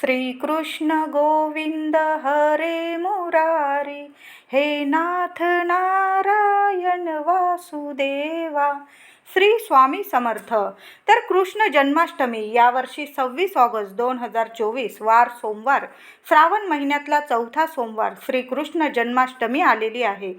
श्रीकृष्ण गोविंद हरे मुरारी हे नाथ नारायण वासुदेवा। श्री स्वामी समर्थ। तर कृष्ण जन्माष्टमी यावर्षी सव्वीस ऑगस्ट दोन हजार चोवीस वार सोमवार श्रावण महिन्यातला चौथा सोमवार श्रीकृष्ण जन्माष्टमी आलेली आहे.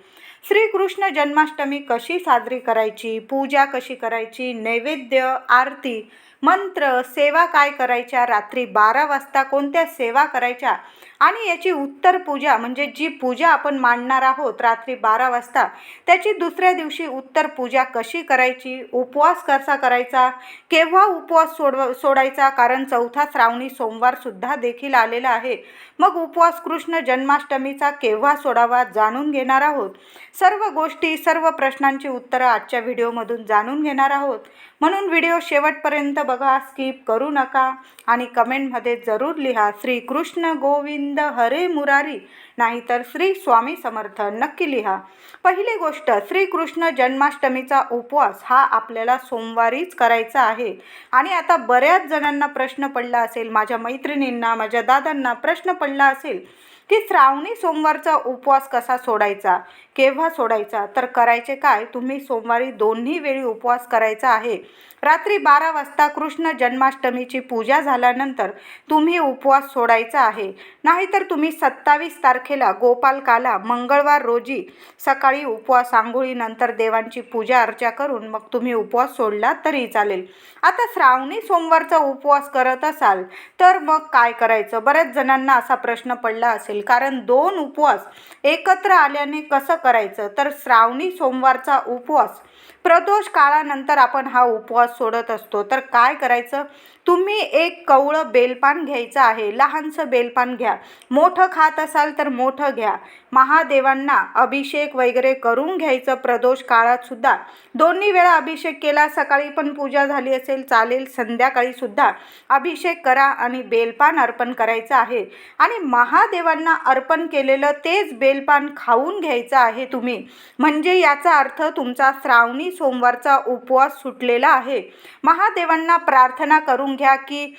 श्रीकृष्ण जन्माष्टमी कशी साजरी करायची पूजा कशी करायची नैवेद्य आरती मंत्र सेवा काय करायच्या? रात्री बारा वाजता कोणत्या सेवा करायच्या? आणि याची उत्तर पूजा म्हणजे जी पूजा आपण मांडणार आहोत रात्री बारा वाजता त्याची दुसऱ्या दिवशी उत्तर पूजा कशी करायची? उपवास कसा करायचा? केव्हा उपवास सोडव सोडायचा? कारण चौथा श्रावणी सोमवारसुद्धा देखील आलेला आहे. मग उपवास कृष्ण जन्माष्टमीचा केव्हा सोडावा जाणून घेणार आहोत. सर्व गोष्टी सर्व प्रश्नांची उत्तरं आजच्या व्हिडिओमधून जाणून घेणार आहोत. म्हणून व्हिडिओ शेवटपर्यंत बघा स्किप करू नका आणि कमेंटमध्ये जरूर लिहा श्री कृष्ण गोविंद हरे मुरारी नाहीतर श्री स्वामी समर्थ नक्की लिहा. पहिली गोष्ट श्रीकृष्ण जन्माष्टमीचा उपवास हा आपल्याला सोमवारीच करायचा आहे. आणि आता बऱ्याच जणांना प्रश्न पडला असेल माझ्या मैत्रिणींना माझ्या दादांना प्रश्न पडला असेल की श्रावणी सोमवारचा उपवास कसा सोडायचा? केव्हा सोडायचा? तर करायचे काय? तुम्ही सोमवारी दोन्ही वेळी उपवास करायचा आहे. रात्री बारा वाजता कृष्ण जन्माष्टमीची पूजा झाल्यानंतर तुम्ही उपवास सोडायचा आहे. नाहीतर तुम्ही सत्तावीस तारखेला गोपालकाला मंगळवार रोजी सकाळी उपवास आंघोळीनंतर देवांची पूजा अर्चा करून मग तुम्ही उपवास सोडला तरी चालेल. आता श्रावणी सोमवारचा उपवास करत असाल तर मग काय करायचं? बऱ्याच जणांना असा प्रश्न पडला असेल. कारण दोन उपवास एकत्र आल्याने कसं करायचं? तर श्रावणी सोमवारचा उपवास प्रदोष काळानंतर आपण हा उपवास सोडत असतो. तर काय करायचं? तुम्ही एक कवळं बेलपान घ्यायचं आहे. लहानसं बेलपान घ्या. मोठं खात असाल तर मोठं घ्या. महादेवांना अभिषेक वगैरे करून घ्यायचं प्रदोष काळातसुद्धा दोन्ही वेळा अभिषेक केला सकाळी पण पूजा झाली असेल चालेल. संध्याकाळीसुद्धा अभिषेक करा आणि बेलपान अर्पण करायचं आहे. आणि महादेवांना अर्पण केलेलं तेच बेलपान खाऊन घ्यायचं आहे तुम्ही. म्हणजे याचा अर्थ तुमचा श्रावणी सोमवारचा उपवास सुटलेला आहे. महादेवांना प्रार्थना करून घ्या की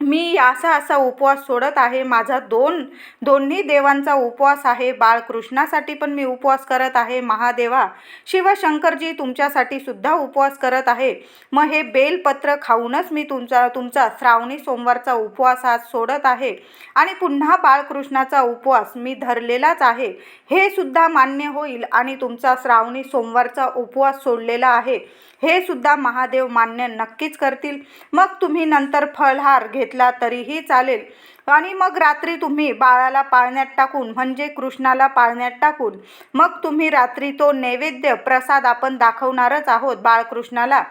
मी असा असा उपवास सोडत आहे. माझा दोन दोन्ही देवांचा उपवास आहे. बाळकृष्णासाठी पण मी उपवास करत आहे. महादेवा शिवशंकरजी तुमच्यासाठी सुद्धा उपवास करत आहे. मग हे बेलपत्र खाऊनच मी तुमचा तुमचा श्रावणी सोमवारचा उपवास आज सोडत आहे. आणि पुन्हा बाळकृष्णाचा उपवास मी धरलेलाच आहे. हे सुद्धा मान्य होईल आणि तुमचा श्रावणी सोमवारचा उपवास सोडलेला आहे. हे सुद्धा महादेव मान्य नक्कीच करतील. मग तुम्ही नंतर फळहार घेतला तरीही चालेल. आणि मग रात्री तुम्ही बाळाला पाळण्यात टाकून म्हणजे कृष्णाला पाळण्यात टाकून मग तुम्ही रात्री तो नैवेद्य प्रसाद आपण दाखवणारच आहोत बाळकृष्णाला.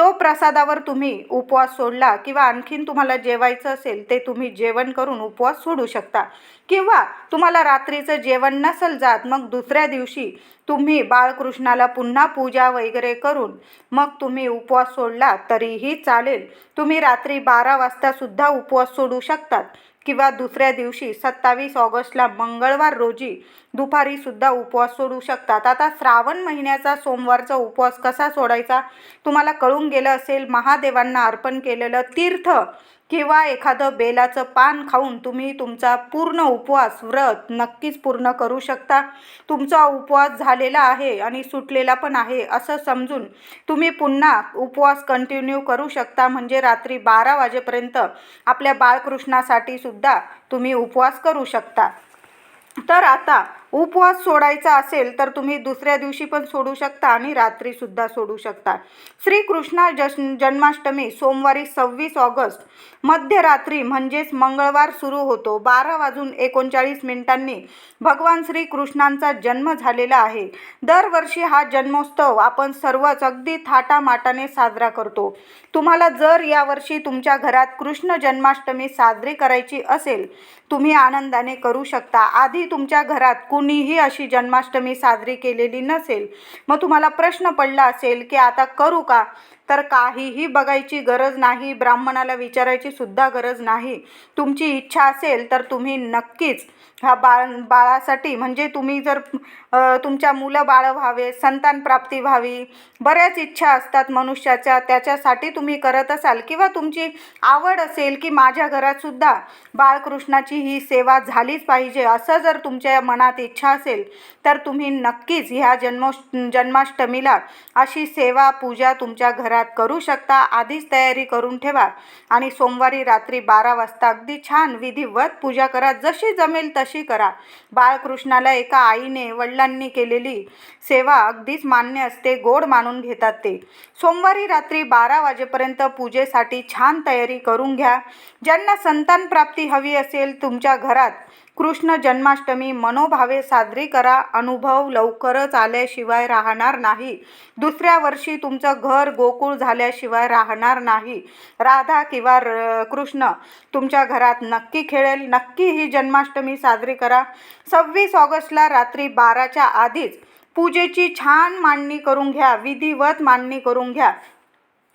तो प्रसादावर तुम्ही उपवास सोडला किंवा आणखीन तुम्हाला जेवायचं असेल ते तुम्ही जेवण करून उपवास सोडू शकता. किंवा तुम्हाला रात्रीचं जेवण नसेल जात मग दुसऱ्या दिवशी तुम्ही बाळकृष्णाला पुन्हा पूजा वगैरे करून मग तुम्ही उपवास सोडला तरीही चालेल. तुम्ही रात्री बारा वाजतासुद्धा उपवास सोडू शकतात. किंवा दुसऱ्या दिवशी सत्तावीस ऑगस्टला मंगळवार रोजी दुपारीसुद्धा उपवास सोडू शकतात. आता श्रावण महिन्याचा सोमवारचा उपवास कसा सोडायचा? तुम्हाला कळून गेलं असेल महादेवांना अर्पण केलेलं तीर्थ किंवा एखादं बेलाचं पान खाऊन तुम्ही तुमचा पूर्ण उपवास व्रत नक्कीच पूर्ण करू शकता. तुमचा उपवास झालेला आहे आणि सुटलेला पण आहे असं समजून तुम्ही पुन्हा उपवास कंटिन्यू करू शकता. म्हणजे रात्री बारा वाजेपर्यंत आपल्या बाळकृष्णासाठी सुद्धा तुम्ही उपवास करू शकता. तर आता उपवास सोडायचा असेल तर तुम्ही दुसऱ्या दिवशी पण सोडू शकता आणि रात्रीसुद्धा सोडू शकता. श्रीकृष्णा जश जन्माष्टमी सोमवारी सव्वीस ऑगस्ट मध्यरात्री म्हणजेच मंगळवार सुरू होतो. बारा वाजून एकोणचाळीस मिनिटांनी भगवान श्रीकृष्णांचा जन्म झालेला आहे. दरवर्षी हा जन्मोत्सव आपण सर्वच अगदी थाटामाटाने साजरा करतो. तुम्हाला जर यावर्षी तुमच्या घरात कृष्ण जन्माष्टमी साजरी करायची असेल तुम्ही आनंदाने करू शकता. आधी तुमच्या घरात कुणीही अशी जन्माष्टमी साजरी केलेली नसेल. मग तुम्हाला प्रश्न पडला असेल की आता करू का? तर काहीही बघायची गरज नाही ब्राह्मणाला विचारायची सुद्धा गरज नाही. तुमची इच्छा असेल तर तुम्ही नक्कीच ह्या बाळ बाळासाठी म्हणजे तुम्ही जर तुमच्या मुलं बाळं व्हावे संतान प्राप्ती व्हावी बऱ्याच इच्छा असतात मनुष्याच्या त्याच्यासाठी तुम्ही करत असाल किंवा तुमची आवड असेल की माझ्या घरातसुद्धा बाळकृष्णाची ही सेवा झालीच पाहिजे असं जर तुमच्या मनात इच्छा असेल तर तुम्ही नक्कीच ह्या जन्मोष जन्माष्टमीला अशी सेवा पूजा तुमच्या घरात करू शकता आधीच तयारी करून ठेवा. आणि सोमवारी रात्री बारा वाजता अगदी छान विधिवत पूजा करा जशी जमेल तशी करा. बाळकृष्णाला एका आईने वडिलांनी केलेली सेवा अगदीच मान्य असते गोड मानून घेतात ते. सोमवारी रात्री बारा वाजेपर्यंत पूजेसाठी छान तयारी करून घ्या. ज्यांना संतान प्राप्ती हवी असेल तुमच्या घरात कृष्ण जन्माष्टमी मनोभावे साजरी करा अनुभव लवकरच आल्याशिवाय राहणार नाही. दुसऱ्या वर्षी तुमचं घर गोकुळ झाल्याशिवाय राहणार नाही. राधा किंवा र कृष्ण तुमच्या घरात नक्की खेळेल नक्की ही जन्माष्टमी साजरी करा. सव्वीस ऑगस्टला रात्री बाराच्या आधीच पूजेची छान मांडणी करून घ्या विधिवत मांडणी करून घ्या.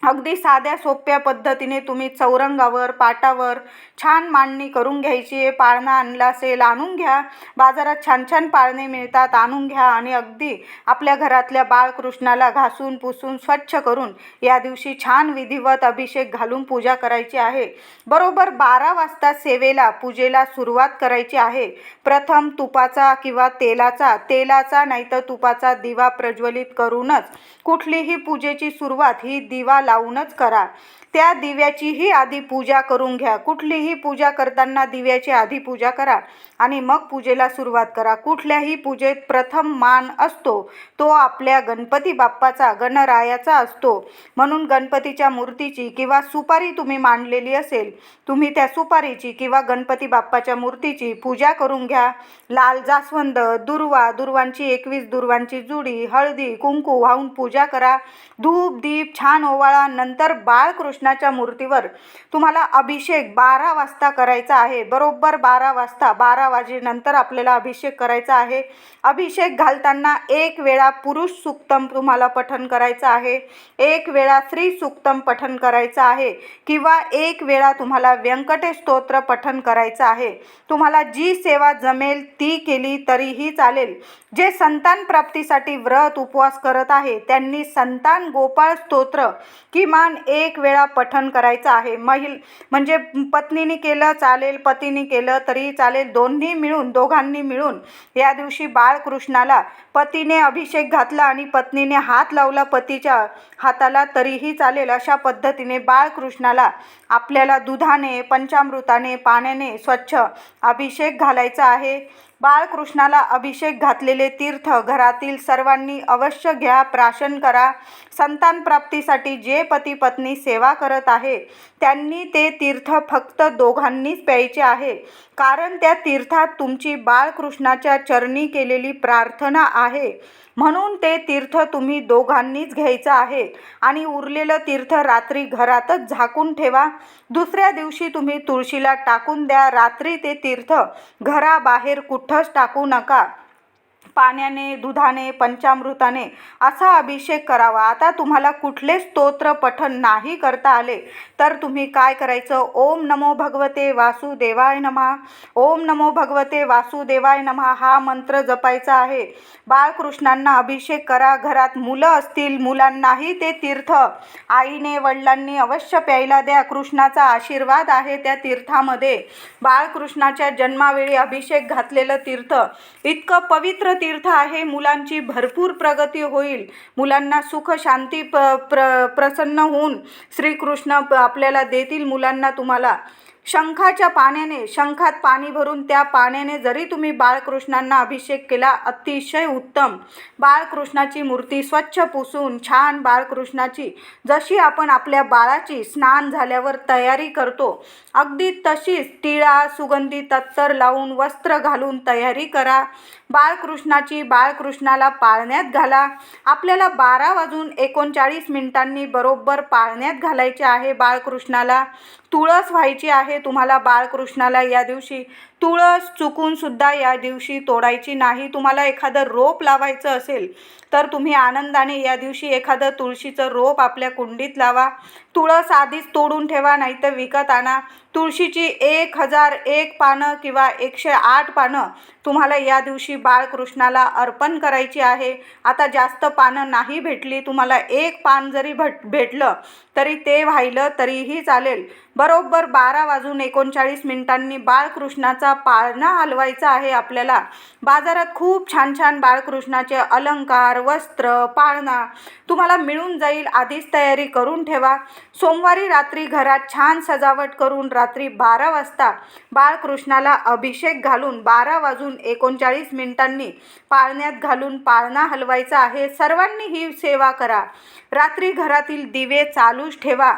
अगदी साध्या सोप्या पद्धतीने तुम्ही चौरंगावर पाटावर छान मांडणी करून घ्यायची. आहे पाळणा आणला असेल आणून घ्या. बाजारात छान छान पाळणे मिळतात आणून घ्या आणि अगदी आपल्या घरातल्या बाळकृष्णाला घासून पुसून स्वच्छ करून या दिवशी छान विधिवत अभिषेक घालून पूजा करायची आहे. बरोबर बारा वाजता सेवेला पूजेला सुरुवात करायची आहे. प्रथम तुपाचा किंवा तेलाचा तेलाचा नाही तर तुपाचा दिवा प्रज्वलित करूनच कुठलीही पूजेची सुरुवात ही दिवा लावूनच करा. त्या दिव्याचीही आधी पूजा करून घ्या. कुठलीही पूजा करताना दिव्याची आधी पूजा करा आणि मग पूजेला सुरुवात करा. कुठल्याही पूजेत प्रथम मान असतो तो आपल्या गणपती बाप्पाचा गणरायाचा असतो. म्हणून गणपतीच्या मूर्तीची किंवा सुपारी तुम्ही मांडलेली असेल तुम्ही त्या सुपारीची किंवा गणपती बाप्पाच्या मूर्तीची पूजा करून घ्या. लाल जास्वंद दुर्वा दुर्वांची एकवीस दुर्वांची जुडी हळदी कुंकू वाहून पूजा करा. धूप दीप छान ओवाळा नंतर बाळकृष्ण कृष्णाच्या मूर्तीवर तुम्हाला अभिषेक बारा वाजता करायचा आहे. बरोबर बारा वाजता बारा वाजेनंतर आपल्याला अभिषेक करायचा आहे. अभिषेक घालताना एक वेळा पुरुष सुक्तम तुम्हाला पठन करायचं आहे. एक वेळा स्त्री सुक्तम पठन करायचं आहे. किंवा एक वेळा तुम्हाला व्यंकटेश स्तोत्र पठन करायचं आहे. तुम्हाला जी सेवा जमेल ती केली तरीही चालेल. जे संतान प्राप्तीसाठी व्रत उपवास करत आहे त्यांनी संतान गोपाळ स्तोत्र किमान एक वेळा पठन करायचं आहे. महिल म्हणजे पत्नीने केलं चालेल पतीने केलं तरी चालेल दोन्ही मिळून दोघांनी मिळून या दिवशी बाळकृष्णाला पतीने अभिषेक घातला आणि पत्नीने हात लावला पतीच्या हाताला तरीही चालेल अशा पद्धतीने बाळकृष्णाला आपल्याला दुधाने पंचामृताने पाण्याने स्वच्छ अभिषेक घालायचा आहे. बाळकृष्णाला अभिषेक घातलेले तीर्थ घरातील सर्वांनी अवश्य घ्या प्राशन करा. संतान प्राप्तीसाठी जे पती पत्नी सेवा करत आहे त्यांनी ते तीर्थ फक्त दोघांनीच प्यायचे आहे. कारण त्या तीर्थात तुमची बाळकृष्णाच्या चरणी केलेली प्रार्थना आहे. म्हणून ते तीर्थ तुम्ही दोघांनीच घ्यायचं आहे. आणि उरलेलं तीर्थ रात्री घरातच झाकून ठेवा. दुसऱ्या दिवशी तुम्ही तुळशीला टाकून द्या. रात्री ते तीर्थ घराबाहेर कुठंच टाकू नका. पाण्याने दुधाने पंचामृताने असा अभिषेक करावा. आता तुम्हाला कुठले स्तोत्र पठण नाही करता आले तर तुम्ही काय करायचं? ओम नमो भगवते वासुदेवाय नमः ओम नमो भगवते वासुदेवाय नमः हा मंत्र जपायचा आहे. बाळकृष्णांना अभिषेक करा. घरात मुलं असतील मुलांनाही ते तीर्थ. आईने वडिलांनी अवश्य प्यायला द्या. कृष्णाचा आशीर्वाद आहे त्या तीर्थामध्ये. बाळकृष्णाच्या जन्मावेळी अभिषेक घातलेलं तीर्थ. इतकं पवित्र तीर्थ तीर्थ आहे मुलांची भरपूर प्रगती होईल. मुलांना सुख शांती प प्र प्रसन्न होऊन श्रीकृष्ण आपल्याला देतील मुलांना तुम्हाला. शंखाच्या पाण्याने शंखात पाणी भरून त्या पाण्याने जरी तुम्ही बाळकृष्णांना अभिषेक केला अतिशय उत्तम. बाळकृष्णाची मूर्ती स्वच्छ पुसून छान बाळकृष्णाची जशी आपण आपल्या बाळाची स्नान झाल्यावर तयारी करतो अगदी तशीच टिळा सुगंधी तत्तर लावून वस्त्र घालून तयारी करा. बाळकृष्णाची बाळकृष्णाला पाळण्यात घाला. आपल्याला बारा वाजून एकोणचाळीस मिनिटांनी बरोबर पाळण्यात घालायचे आहे बाळकृष्णाला. तुळस व्हायची आहे तुम्हाला बाळकृष्णाला या दिवशी तुळस चुकून सुद्धा या दिवशी तोडायची नाही. तुम्हाला एखादं रोप लावायचं असेल तर तुम्ही आनंदाने या दिवशी एखादं तुळशीचं रोप आपल्या कुंडीत लावा. तुळस आधीच तोडून ठेवा नाहीतर विकत आणा. तुळशीची एक हजार एक पानं किंवा एकशे आठ पानं तुम्हाला या दिवशी बाळकृष्णाला अर्पण करायची आहे. आता जास्त पानं नाही भेटली तुम्हाला एक पान जरी भट भेटलं तरी ते व्हायलं तरीही चालेल. बरोबर बारा वाजून एकोणचाळीस मिनिटांनी बाळकृष्णाचा पाळणा हलवायचा आहे आपल्याला. बाजारात खूप छान छान बाळकृष्णाचे अलंकार वस्त्र पाळणा. तुम्हाला मिळून जाईल आधीच तयारी करून ठेवा. सोमवारी रात्री घरात छान सजावट करून रात्री बारा वाजता बाळकृष्णाला अभिषेक घालून बारा वाजून एकोणचाळीस मिनिटांनी पाळण्यात घालून पाळणा हलवायचा आहे. सर्वांनी ही सेवा करा. रात्री घरातील दिवे चालूच ठेवा.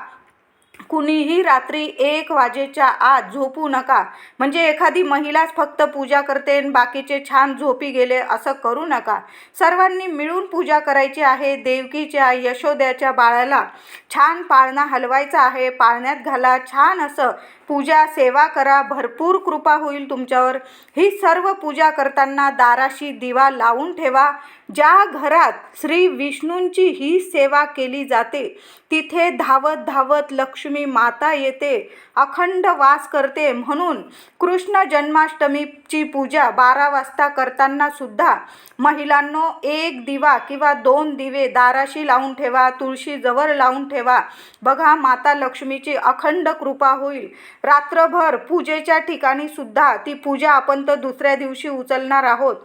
कुणीही रात्री एक वाजेच्या आत झोपू नका. म्हणजे एखादी महिलाच फक्त पूजा करते आणि बाकीचे छान झोपी गेले असं करू नका. सर्वांनी मिळून पूजा करायची आहे देवकीच्या यशोद्याच्या बाळाला. छान पाळणा हलवायचा आहे पाळण्यात घाला छान असं. पूजा सेवा करा भरपूर कृपा होईल तुमच्यावर. ही सर्व पूजा करताना दाराशी दिवा लावून ठेवा. ज्या घरात श्री विष्णूंची ही सेवा केली जाते तिथे धावत धावत लक्ष्मी माता येते अखंड वास करते. म्हणून कृष्ण जन्माष्टमीची पूजा बारा वाजता करताना सुद्धा महिलांनो एक दिवा किंवा दोन दिवे दाराशी लावून ठेवा तुळशीजवळ लावून ठेवा. बघा माता लक्ष्मीची अखंड कृपा होईल. रात्रभर पूजेच्या ठिकाणी सुद्धा ती पूजा आपण तर दुसऱ्या दिवशी उचलणार आहोत.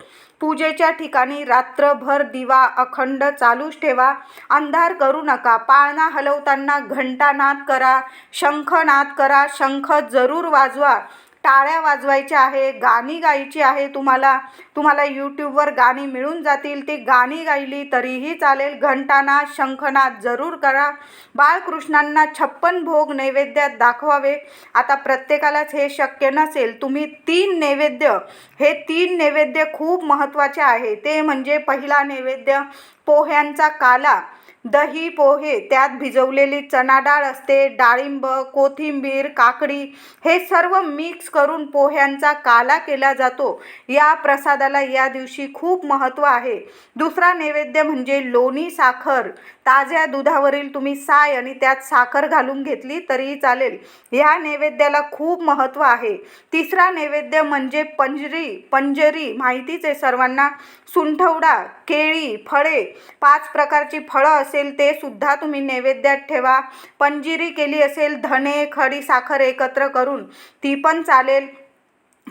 पूजेच्या ठिकाणी रात्रभर दिवा अखंड चालूच ठेवा. अंधार करू नका. पाळणा हलवताना घंटानाद करा. शंखनाद करा. शंख जरूर वाजवा. टाळ्या वाजवायच्या आहे गाणी गायची आहे तुम्हाला तुम्हाला यूट्यूबवर गाणी मिळून जातील. ती गाणी गायली तरीही चालेल. घंटाना शंखनाद जरूर करा. बाळकृष्णांना छप्पन भोग नैवेद्यात दाखवावे. आता प्रत्येकालाच हे शक्य नसेल. तुम्ही तीन नैवेद्य हे तीन नैवेद्य खूप महत्त्वाचे आहे. ते म्हणजे पहिला नैवेद्य पोह्यांचा काला. दही पोहे त्यात भिजवलेली चणा डाळ असते डाळिंब कोथिंबीर काकडी हे सर्व मिक्स करून पोह्यांचा काला केला जातो. या प्रसादाला या दिवशी खूप महत्त्व आहे. दुसरा नैवेद्य म्हणजे लोणी साखर. ताज्या दुधावरील तुम्ही साय आणि त्यात साखर घालून घेतली तरीही चालेल. ह्या नैवेद्याला खूप महत्त्व आहे. तिसरा नैवेद्य म्हणजे पंजरी पंजरी माहितीच आहे सर्वांना सुंठवडा केळी फळे पाच प्रकारची फळं असेल ते सुद्धा तुम्ही नैवेद्यात ठेवा. पंजिरी केली असेल धणे खडी साखर एकत्र करून ती पण चालेल.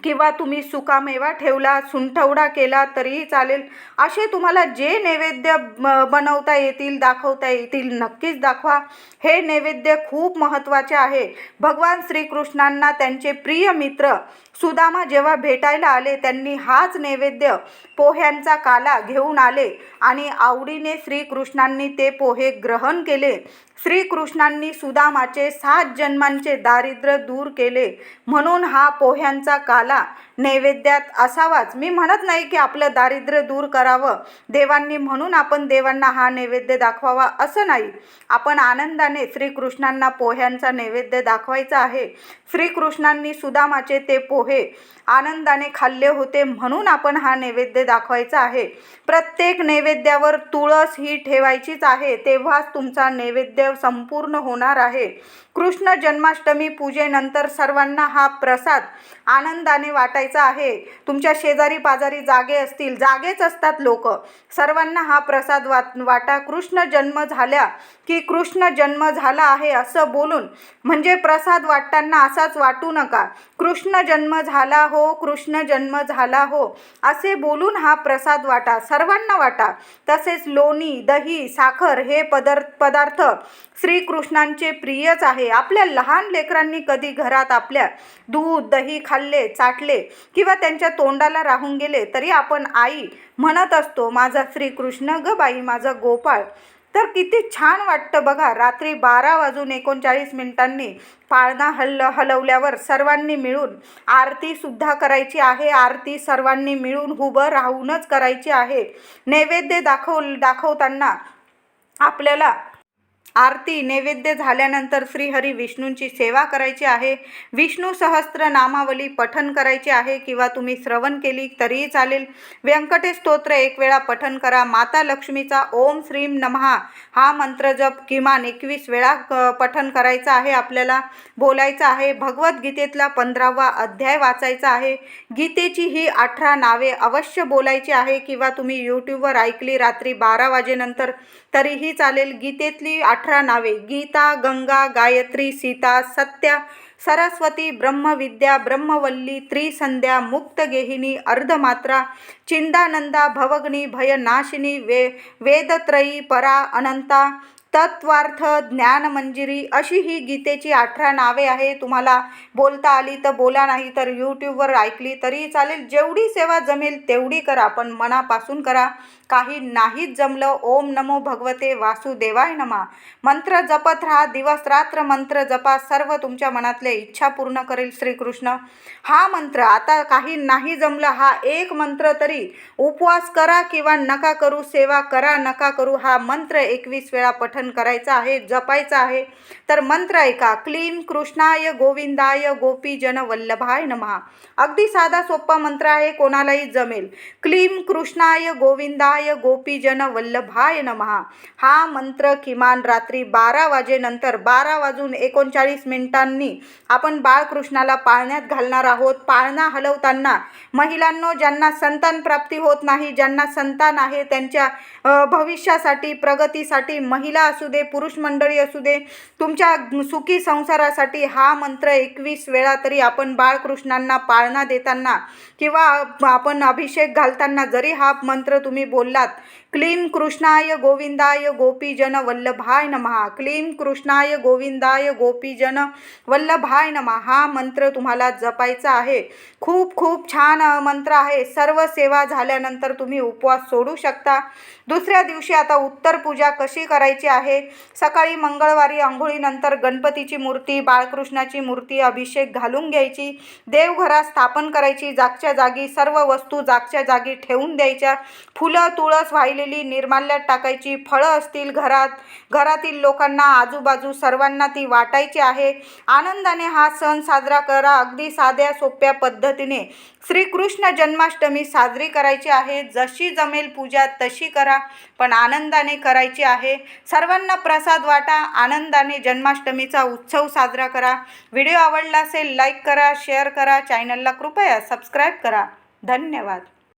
किंवा तुम्ही सुकामेवा ठेवला सुंठवडा केला तरीही चालेल. असे तुम्हाला जे नैवेद्य बनवता येतील दाखवता येतील नक्कीच दाखवा. हे नैवेद्य खूप महत्त्वाचे आहे. भगवान श्रीकृष्णांना त्यांचे प्रिय मित्र सुदामा जेव्हा भेटायला आले त्यांनी हाच नैवेद्य पोह्यांचा काला घेऊन आले आणि आवडीने श्रीकृष्णांनी ते पोहे ग्रहण केले. श्रीकृष्णांनी सुदामाचे सात जन्मांचे दारिद्र्य दूर केले. म्हणून हा पोह्यांचा काला नैवेद्यात असावाच. मी म्हणत नाही की आपलं दारिद्र्य दूर करावं. देवांनी म्हणून आपण देवांना हा नैवेद्य दाखवावा असं नाही. आपण आनंदाने श्रीकृष्णांना पोह्यांचा नैवेद्य दाखवायचा आहे. श्रीकृष्णांनी सुदामाचे ते पोहे आनंदाने खाल्ले होते म्हणून आपण हा नैवेद्य दाखवायचा आहे. प्रत्येक नैवेद्यावर तुळस ही ठेवायचीच आहे तेव्हाच तुमचा नैवेद्य संपूर्ण होणार आहे. कृष्ण जन्माष्टमी पूजेनंतर सर्वांना हा प्रसाद आनंदाने वाटायचा आहे. तुमच्या शेजारी पाजारी जागे असतील जागेच असतात लोक. सर्वांना हा प्रसाद वाट वाटा कृष्ण जन्म झाल्या की कृष्ण जन्म झाला आहे असं बोलून म्हणजे प्रसाद वाटताना असाच वाटू नका. कृष्ण जन्म झाला हो हो कृष्ण जन्म झाला हो असे बोलून हा प्रसाद वाटा सर्वांना वाटा. तसेच लोणी दही साखर हे पदार्थ पदार्थ श्रीकृष्णांचे प्रियच आहे. आपल्या लहान लेकरांनी कधी घरात आपल्या दूध दही खाल्ले चाटले किंवा त्यांच्या तोंडाला राहून गेले तरी आपण आई म्हणत असतो माझा श्रीकृष्ण ग बाई माझा गोपाळ. तर किती छान वाटतं बघा. रात्री बारा वाजून एकोणचाळीस मिनिटांनी पाळणा हल हलवल्यावर सर्वांनी मिळून आरतीसुद्धा करायची आहे. आरती सर्वांनी मिळून उभं राहूनच करायची आहे. नैवेद्य दाखव दाखवताना आपल्याला आरती नैवेद्य झाल्यानंतर श्रीहरी विष्णूंची सेवा करायची आहे. विष्णू सहस्त्र नामावली पठन करायची आहे किंवा तुम्ही श्रवण केली तरीही चालेल. व्यंकटेश स्तोत्र एक वेळा पठन करा. माता लक्ष्मीचा ओम श्रीम नमहा हा मंत्र जप किमान एकवीस वेळा पठन करायचा आहे आपल्याला. बोलायचं आहे. भगवद्गीतेतला पंधरावा अध्याय वाचायचा आहे. गीतेची ही अठरा नावे अवश्य बोलायची आहे किंवा तुम्ही यूट्यूबवर ऐकली रात्री बारा वाजेनंतर तरीही चालेल. गीतेतली अठरा नावे. गीता गंगा गायत्री सीता सत्या सरस्वती ब्रह्मविद्या ब्रह्मवल्ली त्रिसंध्या मुक्तगेहिनी अर्धमात्रा चिंदानंदा भवग्नी भयनाशिनी वे वेदत्रयी परा अनंता तत्वार्थ ज्ञानमंजिरी अशी ही गीतेची अठरा नावे आहे. तुम्हाला बोलता आली तर बोला नाही तर यूट्यूबवर ऐकली तरी चालेल. जेवढी सेवा जमेल तेवढी करा पण मनापासून करा. काही नाहीच जमलं ओम नमो भगवते वासुदेवाय नमा. मंत्र जपत राहा दिवस रात्र मंत्र जपा सर्व तुमच्या मनातले इच्छा पूर्ण करेल श्रीकृष्ण. हा मंत्र आता काही नाही जमलं हा एक मंत्र तरी उपवास करा किंवा नका करू सेवा करा नका करू हा मंत्र एकवीस वेळा पठन करायचं आहे जपायचं आहे. तर मंत्र ऐका. क्लीम कृष्णाय गोविंदाय गोपीजन वल्लभाय नमहा. अगदी साधा सोपा मंत्र आहे कोणालाही जमेल. क्लीम कृष्णाय गोविंदाय गोपीजन वल्लभाय नमहा. हा मंत्र किमान रात्री बारा वाजेनंतर बारा वाजून एकोणचाळीस मिनिटांनी आपण बाळकृष्णाला पाळण्यात घालणार आहोत. पाळणा हलवताना महिलांनो ज्यांना संतान प्राप्ती होत नाही ज्यांना संतान आहे त्यांच्या भविष्यासाठी प्रगतीसाठी महिला असू दे पुरुष मंडळी असू दे तुमच्या सुखी संसारासाठी हा मंत्र एकवीस वेळा तरी आपण बाळकृष्णांना पाळणा देताना किंवा आपण अभिषेक घालताना जरी हा मंत्र तुम्ही बोललात क्लीम कृष्णाय गोविंदाय गोपीजन वल्लभाय नमहा क्लीम कृष्णाय गोविंदाय गोपीजन वल्लभाय नमः। हा मंत्र तुम्हाला जपायचा आहे. खूप खूप छान मंत्र आहे. सर्व सेवा झाल्यानंतर तुम्ही उपवास सोडू शकता. दुसऱ्या दिवशी आता उत्तर पूजा कशी करायची आहे? सकाळी मंगळवारी आंघोळीनंतर गणपतीची मूर्ती बाळकृष्णाची मूर्ती अभिषेक घालून घ्यायची देवघरात स्थापन करायची जागच्या जागी सर्व वस्तू जागच्या जागी ठेवून द्यायच्या फुलं तुळस वाहिलेली निर्माल्यात टाकायची फळं असतील घरात घरातील लोकांना आजूबाजू सर्वांना ती वाटायची आहे. आनंदाने हा सण साजरा करा अगदी साध्या सोप्या पद्धतीने. श्रीकृष्ण जन्माष्टमी साजरी करायची आहे. जशी जमेल पूजा तशी करा पण आनंदाने करायची आहे. सर्वांना प्रसाद वाटा आनंदाने जन्माष्टमीचा उत्सव साजरा करा. व्हिडिओ आवडला असेल लाईक करा शेअर करा. चॅनलला कृपया सबस्क्राईब करा. धन्यवाद.